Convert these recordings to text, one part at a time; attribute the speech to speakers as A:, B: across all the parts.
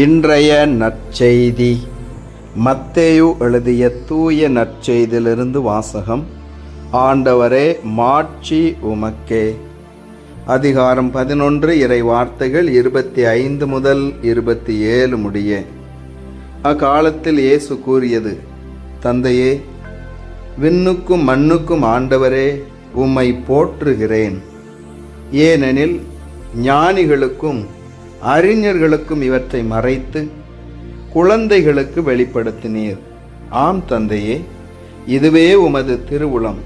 A: இன்றைய நற்செய்தி. மத்தேயு எழுதிய தூய நற்செய்தியிலிருந்து வாசகம் ஆண்டவரே மாட்சி உமக்கே. அதிகாரம் பதினொன்று இறை வார்த்தைகள் இருபத்தி ஐந்து முதல் இருபத்தி ஏழு முடிய. அக்காலத்தில் இயேசு கூறியது தந்தையே விண்ணுக்கும் மண்ணுக்கும் ஆண்டவரே உம்மை போற்றுகிறேன். ஏனெனில் ஞானிகளுக்கும் அறிஞர்களுக்கும் இவற்றை மறைத்து குழந்தைகளுக்கு வெளிப்படுத்தினீர். ஆம் தந்தையே இதுவே உமது திருவுளம்.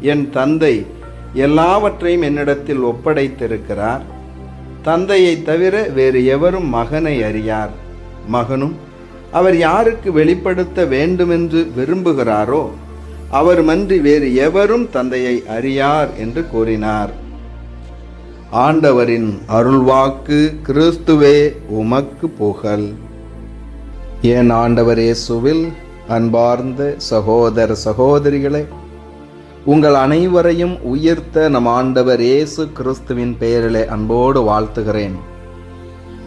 A: என் தந்தை எல்லாவற்றையும் என்னிடத்தில் ஒப்படைத்திருக்கிறார். தந்தையை தவிர வேறு எவரும் மகனை அறியார். மகனும் அவர் யாருக்கு வெளிப்படுத்த வேண்டுமென்று விரும்புகிறாரோ அவர் மன்றி வேறு எவரும் தந்தையை அறியார் என்று கூறினார். ஆண்டவரின் அருள்வாக்கு கிறிஸ்துவே உமக்கு புகழ். என் ஆண்டவர் இயேசுவில் அன்பார்ந்த சகோதர சகோதரிகளே உங்கள் அனைவரையும் உயர்த்த நம் ஆண்டவர் இயேசு கிறிஸ்துவின் பெயரிலே அன்போடு வாழ்த்துகிறேன்.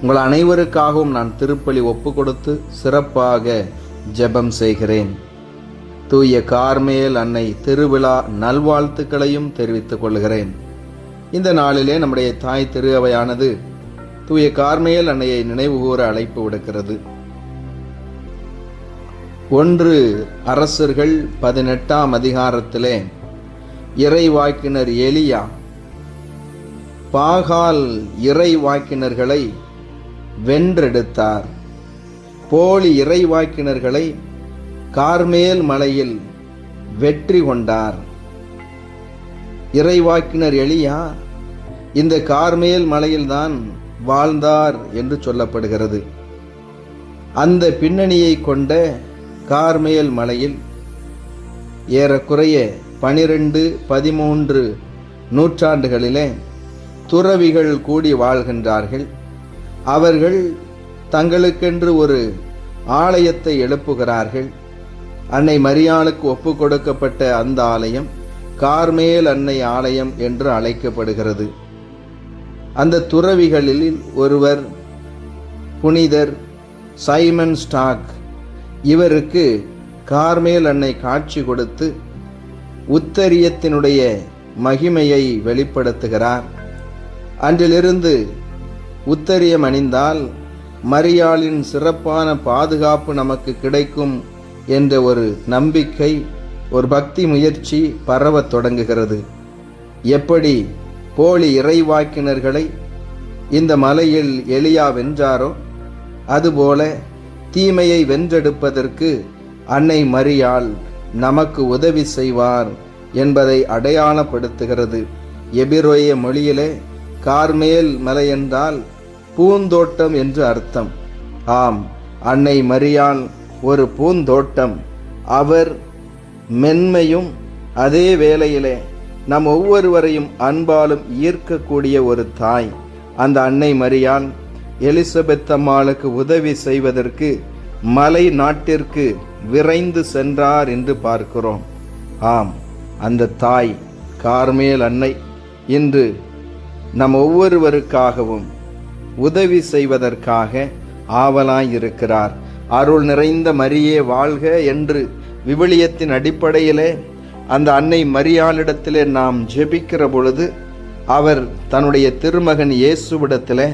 A: உங்கள் அனைவருக்காகவும் நான் திருப்பலி ஒப்பு கொடுத்து சிறப்பாக ஜெபம் செய்கிறேன். தூய கார்மேல் அன்னை திருவிழா நல்வாழ்த்துக்களையும் தெரிவித்துக் கொள்கிறேன். இந்த நாளிலே நம்முடைய தாய் திரு அவையானது தூய கார்மேல் அன்னையை நினைவுகூர அழைப்பு விடுக்கிறது. ஒன்று அரசர்கள் பதினெட்டாம் அதிகாரத்திலே இறைவாக்கினர் எலியா பாகால் இறைவாக்கினர்களை வென்றெடுத்தார். போலி இறைவாக்கினர்களை கார்மேல் மலையில் வெற்றி கொண்டார். இறைவாக்கினர் எளியா இந்த கார்மேல் மலையில்தான் வாழ்ந்தார் என்று சொல்லப்படுகிறது. அந்த பின்னணியை கொண்ட கார்மேல் மலையில் ஏறக்குறைய பனிரெண்டு பதிமூன்று நூற்றாண்டுகளிலே துறவிகள் கூடி வாழ்கின்றார்கள். அவர்கள் தங்களுக்கென்று ஒரு ஆலயத்தை எழுப்புகிறார்கள். அன்னை மரியாளுக்கு ஒப்பு கொடுக்கப்பட்ட அந்த ஆலயம் கார்மேல் அன்னை ஆலயம் என்று அழைக்கப்படுகிறது. அந்த துறவிகளில் ஒருவர் புனிதர் சைமன் ஸ்டாக். இவருக்கு கார்மேல் அன்னை காட்சி கொடுத்து உத்தரியத்தினுடைய மகிமையை வெளிப்படுத்துகிறார். அன்றிலிருந்து உத்தரியம் அணிந்தால் மரியாளின் சிறப்பான பாதுகாப்பு நமக்கு கிடைக்கும் என்ற ஒரு நம்பிக்கை ஒரு பக்தி முயற்சி பரவத் தொடங்குகிறது. எப்படி போலி இறைவாக்கினர்களை இந்த மலையில் எளியா வென்றாரோ அதுபோல தீமையை வென்றெடுப்பதற்கு அன்னை மரியாள் நமக்கு உதவி செய்வார் என்பதை அடையாளப்படுத்துகிறது. எபிரோய மொழியிலே கார்மேல் மலை என்றால் பூந்தோட்டம் என்று அர்த்தம். ஆம் அன்னை மரியாள் ஒரு பூந்தோட்டம். அவர் மென்மையும் அதே வேளையிலே நம் ஒவ்வொருவரையும் அன்பாலும் ஈர்க்கக்கூடிய ஒரு தாய். அந்த அன்னை மரியான் எலிசபெத் அம்மாளுக்கு உதவி செய்வதற்கு மலை நாட்டிற்கு விரைந்து சென்றார் என்று பார்க்கிறோம். ஆம் அந்த தாய் கார்மேல் அன்னை. இன்று நம் ஒவ்வொருவருக்காகவும் உதவி செய்வதற்காக ஆவலாய் இருக்கிறார். அருள் நிறைந்த மரியே வாழ்க என்று விவிலியத்தின் அடிப்படையிலே அந்த அன்னை மரியாளிடத்திலே நாம் ஜெபிக்கிற பொழுது அவர் தன்னுடைய திருமகன் இயேசுவிடத்திலே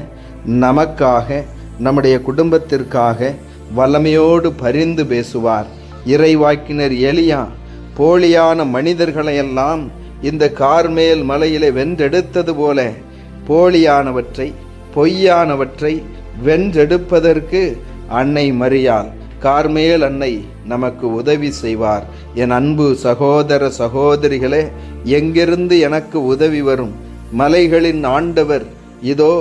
A: நமக்காக நம்முடைய குடும்பத்திற்காக வல்லமையோடு பரிந்து பேசுவார். இறைவாக்கினர் எலியா போலியான மனிதர்களையெல்லாம் இந்த கார்மேல் மலையிலே வென்றெடுத்தது போல போலியானவற்றை பொய்யானவற்றை வென்றெடுப்பதற்கு அன்னை மரியாள். கார்மேல் அன்னை நமக்கு உதவி செய்வார். என் அன்பு சகோதர சகோதரிகளே எங்கிருந்து எனக்கு உதவி வரும்? மலைகளின் ஆண்டவர் இதோ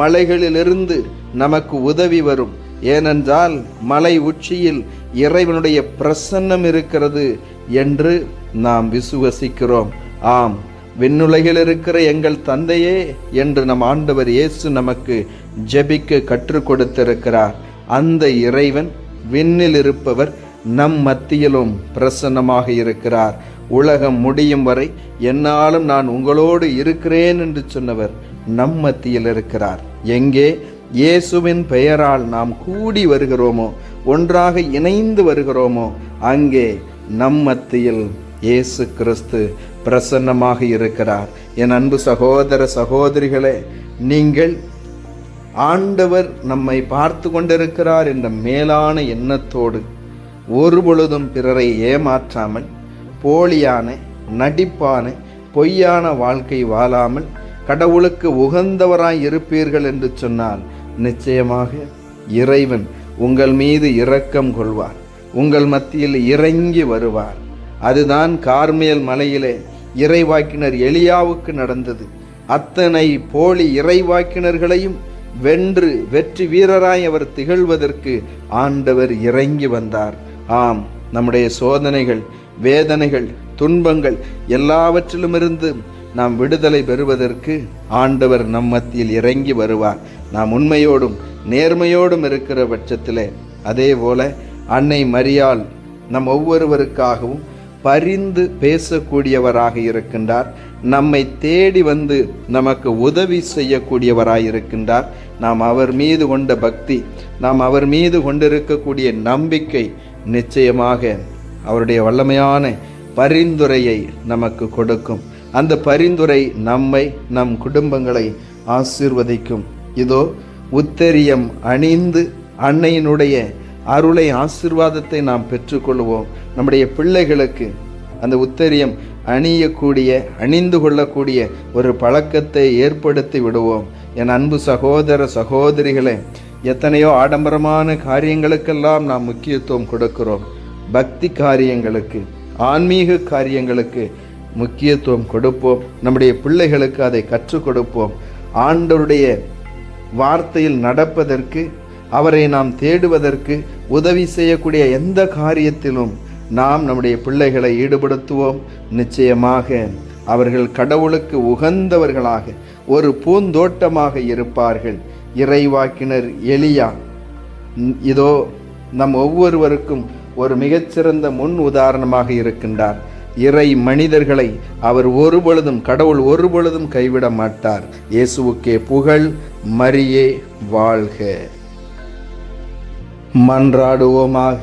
A: மலைகளிலிருந்து நமக்கு உதவி வரும். ஏனென்றால் மலை உச்சியில் இறைவனுடைய பிரசன்னம் இருக்கிறது என்று நாம் விசுவசிக்கிறோம். ஆம் விண்ணுலகில் இருக்கிற எங்கள் தந்தையே என்று நம் ஆண்டவர் இயேசு நமக்கு ஜெபிக்க கற்றுக் கொடுத்திருக்கிறார். அந்த இறைவன் விண்ணில் இருப்பவர் நம் மத்தியிலும் பிரசன்னமாக இருக்கிறார். உலகம் முடியும் வரை என்னாலும் நான் உங்களோடு இருக்கிறேன் என்று சொன்னவர் நம் மத்தியில் இருக்கிறார். எங்கே? இயேசுவின் பெயரால் நாம் கூடி வருகிறோமோ? ஒன்றாக இணைந்து வருகிறோமோ? அங்கே நம் மத்தியில் இயேசு கிறிஸ்து பிரசன்னமாக இருக்கிறார். என் அன்பு சகோதர சகோதரிகளே நீங்கள் ஆண்டவர் நம்மை பார்த்து கொண்டிருக்கிறார் என்ற மேலான எண்ணத்தோடு ஒருபொழுதும் பிறரை ஏமாற்றாமல் போலியான நடிப்பான பொய்யான வாழ்க்கை வாழாமல் கடவுளுக்கு உகந்தவராய் இருப்பீர்கள் என்று சொன்னால் நிச்சயமாக இறைவன் உங்கள் மீது இரக்கம் கொள்வார். உங்கள் மத்தியில் இறங்கி வருவார். அதுதான் கார்மேல் மலையிலே இறைவாக்கினர் எளியாவுக்கு நடந்தது. அத்தனை போலி இறைவாக்கினர்களையும் வென்று வெற்றி வீரராய் அவர் திகழ்வதற்கு ஆண்டவர் இறங்கி வந்தார். ஆம் நம்முடைய சோதனைகள் வேதனைகள் துன்பங்கள் எல்லாவற்றிலுமிருந்து நாம் விடுதலை பெறுவதற்கு ஆண்டவர் நம் மத்தியில் இறங்கி வருவார். நாம் உண்மையோடும் நேர்மையோடும் இருக்கிற பட்சத்திலே அதே போல அன்னை மரியாள் நம் ஒவ்வொருவருக்காகவும் பரிந்து பேசக்கூடியவராக இருக்கின்றார். நம்மை தேடி வந்து நமக்கு உதவி செய்யக்கூடியவராக இருக்கின்றார். நாம் அவர் மீது கொண்ட பக்தி நாம் அவர் மீது கொண்டிருக்கக்கூடிய நம்பிக்கை நிச்சயமாக அவருடைய வல்லமையான பரிந்துரையை நமக்கு கொடுக்கும். அந்த பரிந்துரை நம்மை நம் குடும்பங்களை ஆசீர்வதிக்கும். இதோ உத்தரியம் அணிந்து அன்னையினுடைய அருளை ஆசீர்வாதத்தை நாம் பெற்றுக்கொள்வோம். நம்முடைய பிள்ளைகளுக்கு அந்த உத்தரியம் அணியக்கூடிய அணிந்து கொள்ளக்கூடிய ஒரு பழக்கத்தை ஏற்படுத்தி விடுவோம். என் அன்பு சகோதர சகோதரிகளே எத்தனையோ ஆடம்பரமான காரியங்களுக்கெல்லாம் நாம் முக்கியத்துவம் கொடுக்கிறோம். பக்தி காரியங்களுக்கு ஆன்மீக காரியங்களுக்கு முக்கியத்துவம் கொடுப்போம். நம்முடைய பிள்ளைகளுக்கு அதை கற்றுக் கொடுப்போம். ஆண்டவருடைய வார்த்தையில் நடப்பதற்கு அவரை நாம் தேடுவதற்கு உதவி செய்யக்கூடிய எந்த காரியத்திலும் நாம் நம்முடைய பிள்ளைகளை ஈடுபடுத்துவோம். நிச்சயமாக அவர்கள் கடவுளுக்கு உகந்தவர்களாக ஒரு பூந்தோட்டமாக இருப்பார்கள். இறைவாக்கினர் எளியா இதோ நம் ஒவ்வொருவருக்கும் ஒரு மிகச்சிறந்த முன் உதாரணமாக இருக்கின்றார். இறை மனிதர்களை அவர் ஒருபொழுதும் கடவுள் ஒருபொழுதும் கைவிட மாட்டார். இயேசுவுக்கே புகழ் மரியே வாழ்க. மன்றாடுவோமாக.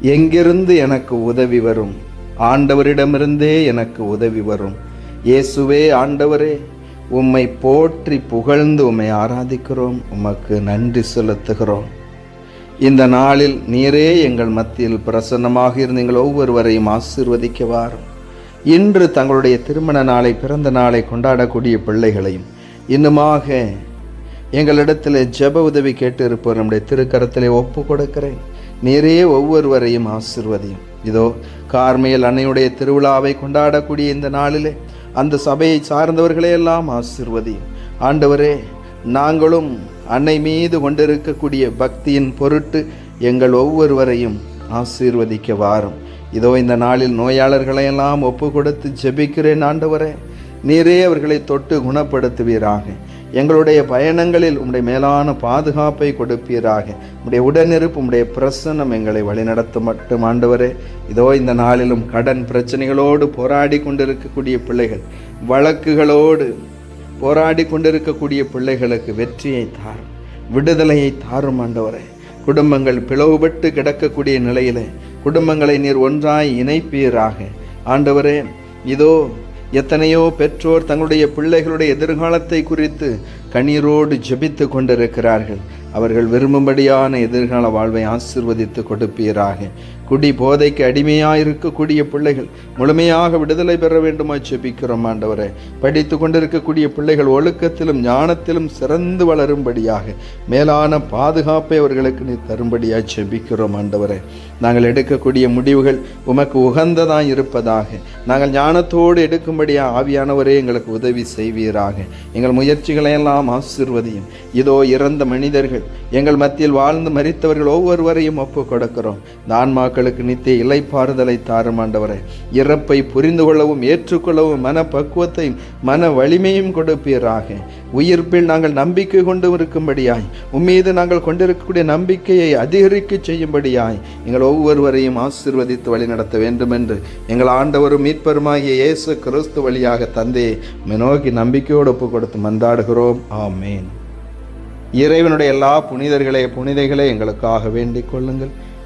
A: எங்கிருந்து எனக்கு உதவி வரும்? ஆண்டவரிடமிருந்தே எனக்கு உதவி வரும். இயேசுவே ஆண்டவரே உம்மை போற்றி புகழ்ந்து உம்மை ஆராதிக்கிறோம். உமக்கு நன்றி செலுத்துகிறோம். இந்த நாளில் நீரே எங்கள் மத்தியில் பிரசன்னமாக இருந்தீங்கள் ஒவ்வொருவரையும் ஆசிர்வதிக்கவார் இன்று தங்களுடைய திருமண நாளை பிறந்த நாளை கொண்டாடக்கூடிய பிள்ளைகளையும் இன்னுமாக எங்களிடத்தில் ஜெப உதவி கேட்டு இருப்போர் நம்முடைய திருக்கரத்திலே ஒப்பு கொடுக்கிறேன். நீரே ஒவ்வொருவரையும் ஆசிர்வதியும். இதோ கார்மையில் அன்னையுடைய திருவிழாவை கொண்டாடக்கூடிய இந்த நாளிலே அந்த சபையை சார்ந்தவர்களே எல்லாம் ஆசிர்வதியும். ஆண்டவரே நாங்களும் அன்னை மீது கொண்டிருக்கக்கூடிய பக்தியின் பொருட்டு எங்கள் ஒவ்வொருவரையும் ஆசீர்வதிக்க வாரும். இதோ இந்த நாளில் நோயாளர்களையெல்லாம் ஒப்பு கொடுத்து ஜெபிக்கிறேன் ஆண்டவரே. நீரே அவர்களை தொட்டு குணப்படுத்துவீராக. எங்களுடைய பயணங்களில் உம்முடைய மேலான பாதுகாப்பை கொடுப்பீராக. உம்முடைய உடனிருப்பு உம்முடைய பிரசன்னம் எங்களை வழிநடத்த மட்டும் ஆண்டவரே. இதோ இந்த நாளிலும் கடன் பிரச்சனைகளோடு போராடி கொண்டிருக்கக்கூடிய பிள்ளைகள் வழக்குகளோடு போராடி கொண்டிருக்கக்கூடிய பிள்ளைகளுக்கு வெற்றியை தாரும் விடுதலையை தாரும் ஆண்டவரே. குடும்பங்கள் பிளவுபட்டு கிடக்கக்கூடிய நிலையிலே குடும்பங்களை நீர் ஒன்றாய் இணைப்பீராக. ஆண்டவரே இதோ எத்தனையோ பெற்றோர் தங்களுடைய பிள்ளைகளுடைய எதிர்காலத்தை குறித்து கண்ணீரோடு ஜெபித்து கொண்டிருக்கிறார்கள். அவர்கள் விரும்பும்படியான எதிர்கால வாழ்வை ஆசிர்வதித்து கொடுப்பீராக. குடி போதைக்கு அடிமையாக இருக்கக்கூடிய பிள்ளைகள் முழுமையாக விடுதலை பெற வேண்டுமா செபிக்கிறோம் ஆண்டவரே. படித்து கொண்டிருக்கக்கூடிய பிள்ளைகள் ஒழுக்கத்திலும் ஞானத்திலும் சிறந்து வளரும்படியாக மேலான பாதுகாப்பை அவர்களுக்கு நீ தரும்படியாக செபிக்கிறோம் ஆண்டவரே. நாங்கள் எடுக்கக்கூடிய முடிவுகள் உமக்கு உகந்ததாக இருப்பதாக நாங்கள் ஞானத்தோடு எடுக்கும்படியாக ஆவியானவரே எங்களுக்கு உதவி செய்வீராக. எங்கள் முயற்சிகளை எல்லாம் ஆசிர்வதியும். இதோ இறந்த மனிதர்கள் எங்கள் மத்தியில் வாழ்ந்து மறித்தவர்கள் ஒவ்வொருவரையும் ஒப்பு கொடுக்கிறோம். மக்களுக்கு நித்திய இலைப்பாறுதலை தாரும் ஆண்டவரே. இறப்பை புரிந்து கொள்ளவும் ஏற்றுக்கொள்ளவும் மன பக்குவத்தையும் மன வலிமையும் கொடுப்பீராக. உயிர்ப்பில் நாங்கள் நம்பிக்கை கொண்டு இருக்கும்படியாய் உம்மீது நாங்கள் கொண்டிருக்கக்கூடிய நம்பிக்கையை அதிகரிக்க செய்யும்படியாய் எங்கள் ஒவ்வொருவரையும் ஆசிர்வதித்து வழிநடத்த வேண்டும் என்று எங்கள் ஆண்டவரும் மீட்பருமாகிய இயேசு கிறிஸ்து வழியாக தந்தையை நோக்கி நம்பிக்கையோடு ஒப்பு கொடுத்து மந்தாடுகிறோம் ஆமேன். இறைவனுடைய எல்லா புனிதர்களே புனிதைகளே எங்களுக்காக வேண்டிக் கொள்ளுங்கள்.